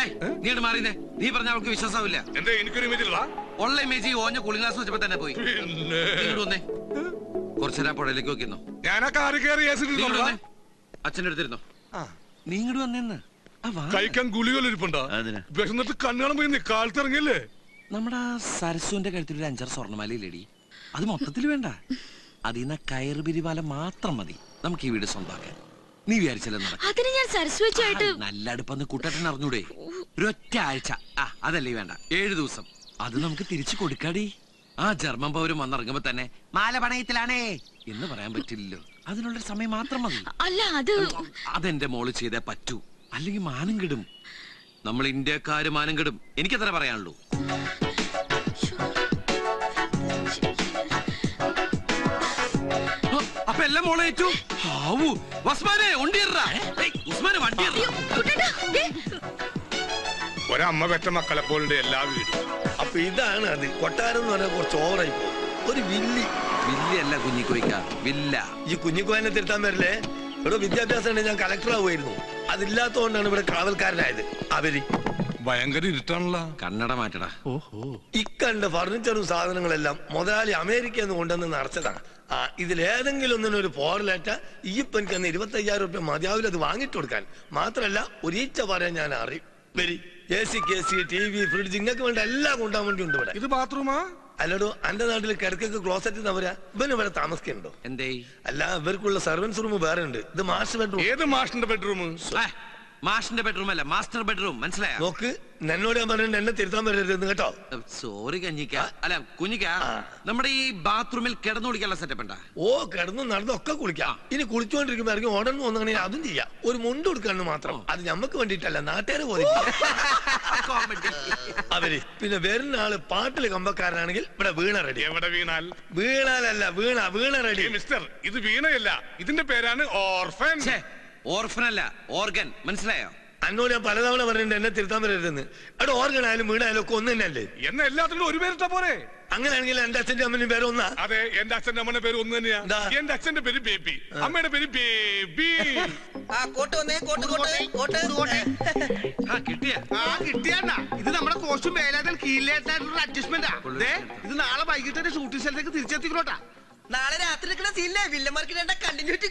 ഏയ്, നീ മാറിയേ നീ പറഞ്ഞ അവൾക്ക് വിശ്വാസമില്ല എന്റെ എനിക്കൊരു ഇമേജ് ഇല്ലടാ ഉള്ള ഇമേജ് ഈ ഓഞ്ഞ കുളിങ്ങാസ് വെച്ചപ്പോ തന്നെ പോയി. പിന്നെ വന്നേ. കുറച്ചേരാ പുഴയിലേക്ക് വെക്കുന്നു ഞാനാ കാറി കയറി ആസിഡ് അച്ഛന്റെ അടുത്തിരുന്നോ? നീ ഇങ്ങോട്ട് വന്നേന്ന്. അതിനാ? വിശന്നിട്ട് കണ്ണാണം പോയി നീ കാലത്തിറങ്ങിയല്ലേ? നമ്മുടെ സരസുവിന്റെ കഴുത്തിൽ ഒരു അഞ്ചാറ് സ്വർണമാലയില്ലേടി? അത് മൊത്തത്തിൽ വേണ്ട. അതിൽ നിന്ന് കയറുപിരിമാല മാത്രം മതി. നമുക്ക് ഈ വീട് സ്വന്തമാക്കാൻ. നീ വിചാരിച്ചല്ലേ അതിന് ഞാൻ സരസ്വതിയായിട്ട് നല്ല അടുപ്പെന്ന് കൂട്ടട്ടൻ അറിഞ്ഞൂടെ ഒരൊറ്റ ആഴ്ച ആ അതല്ലേ വേണ്ട. ഏഴു ദിവസം. അത് നമുക്ക് തിരിച്ചു കൊടുക്കാടി. ആ ജർമ്മൻ പൗരം വന്നിറങ്ങുമ്പോ തന്നെ മാല പണയത്തിലാണേ എന്ന് പറയാൻ പറ്റില്ലല്ലോ. അതിനുള്ള സമയം മാത്രം മതി. അല്ല അത് അതെന്റെ മോൾ ചെയ്തേ പറ്റൂ. അല്ലെങ്കിൽ മാനം കിടും. നമ്മൾ ഇന്ത്യക്കാര് മാനം കിടും. എനിക്കത്ര പറയാനുള്ളൂ. എല്ലാം മോളെ ഏറ്റു. ആവൂ. ഉസ്മാനെ ഉണ്ടിയറാ ഉസ്മാനെ വണ്ടിയറാ ഒരമ്മ പെറ്റ മക്കളെ പോലുണ്ട് എല്ലാ വീടും. അപ്പൊ ഇതാണ് അത്. കൊട്ടാരം എന്ന് പറഞ്ഞാൽ കുറച്ച് ഓവറായി പോകും. ഒരു വില്ലി. വില്ലല്ല കുഞ്ഞിക്കോയ്ക്ക വില്ല. ഈ കുഞ്ഞിക്കോയനെ തിരുത്താൻ വരില്ലേ? ഇവിടെ വിദ്യാഭ്യാസം ഉണ്ടെങ്കിൽ ഞാൻ കളക്ടർ ആവുമായിരുന്നു. അതില്ലാത്തതുകൊണ്ടാണ് ഇവിടെ കാവൽക്കാരനായത്. അവർ. ഭയങ്കര ഇരുട്ടാണല്ലോ. കണ്ണട മാറ്റടാ. ഓഹോ. ഇക്കണ്ട ഫർണിച്ചറും സാധനങ്ങളെല്ലാം മുതലാളി അമേരിക്കയിൽ നിന്ന് കൊണ്ടുവന്ന് നിറച്ചതാണ് ആ ഇതിലേതെങ്കിലും ഒന്നിനൊരു ഒരു പോറലേറ്റ ഈ എനിക്ക് അന്ന് ഇരുപത്തി അയ്യായിരം റുപ്യ മതിയാവില്ല അത് വാങ്ങിട്ട് കൊടുക്കാൻ മാത്രല്ല ഒരീച്ച പറയാൻ ഞാൻ അറിയും വരി. A C K C T V fridge ഇങ്ങക്ക് വേണ്ട എല്ലാം കൊണ്ടാൻ വേണ്ടി ഉണ്ട് ഇവിടെ. ഇത് ബാത്റൂമാ? അല്ലടോ അന്റെ നാട്ടിൽ കിടക്കൊക്കെ ക്ലോസറ്റ് നവരാ ഇവന് ഇവിടെ താമസിക്കുന്നുണ്ടോ? എന്തേ? അല്ല ഇവർക്കുള്ള സർവൻസ് റൂം വേറെ ഉണ്ട് ഇത് മാസ്റ്റർ ബെഡ്റൂം ഏത് മാഷിന്റെ ബെഡ്റൂം മാഷിന്റെ ബെഡ്റൂം അല്ല മാസ്റ്റർ ബെഡ്റൂം മനസ്സിലായോ? നോക്ക് എന്നോട് ഞാൻ പറഞ്ഞിട്ട് എന്നെ തിരുത്താൻ പറ്റരുത് കേട്ടോ. സോറി കഞ്ഞിക്ക. അല്ല കുഞ്ഞിക്ക നമ്മുടെ ഈ ബാത്റൂമിൽ കിടന്നു കുളിക്കാനുള്ള സെറ്റപ്പ് ഉണ്ടാ? ഓ കിടന്നു നടന്നൊക്കെ കുളിക്കാം. ഇനി കുളിച്ചുകൊണ്ടിരിക്കുമ്പോ ഇറങ്ങി ഉടനെ വന്നാണെങ്കിൽ അതും ചെയ്യാം. ഒരു മുണ്ട് കൊടുക്കാന്ന് മാത്രം. അത് ഞമ്മക്ക് വേണ്ടിയിട്ടല്ല നാട്ടുകാർ പോലെ അവർ പിന്നെ വരുന്ന ആൾ പാട്ടിൽ കമ്പക്കാരനാണെങ്കിൽ ഇവിടെ വീണ റെഡി. എവിടെ വീണാൽ? വീണാലല്ല വീണ വീണ റെഡി. മിസ്റ്റർ ഇത് വീണയല്ല. ഇതിന്റെ പേരാണ് ഓർഫൻ. ഓർഫൻ അല്ല ഓർഗൻ. മനസ്സിലായോ? അന്നോട് ഞാൻ പലതവണ പറഞ്ഞിട്ടുണ്ട് എന്നെ തിരുത്താൻ വരരുതെന്ന്. അവിടെ ഓർഗനായാലും വീടായാലും ഒക്കെ ഒന്ന് തന്നെയല്ലേ എന്നെ എല്ലാത്തിനും ഒരു പേരിട്ടാ പോരെ അങ്ങനെയാണെങ്കിൽ എന്റെ അച്ഛന്റെ അമ്മനും പേര് ഒന്നാ? അതെ എന്റെ അച്ഛന്റെ അമ്മന്റെ പേര് ഒന്ന് തന്നെയാ. എന്താ? എന്റെ അച്ഛന്റെ പേര് ബേബി. അമ്മയുടെ പേര് ബേബി. ഇത് നമ്മുടെ കോസ്റ്റും വേലാതൽ കീഴിലേറ്റായിട്ടുള്ള അഡ്ജസ്റ്റ്മെന്റാ അതെ ഇത് നാളെ വൈകിട്ട് ഷൂട്ടിംഗ് സ്ഥലത്തേക്ക് തിരിച്ചെത്തിക്കണോട്ടാ. നാളെ രാത്രി നിൽക്കുന്ന സീനിലെ വില്ലന്മാർക്ക് കണ്ടിന്യൂറ്റി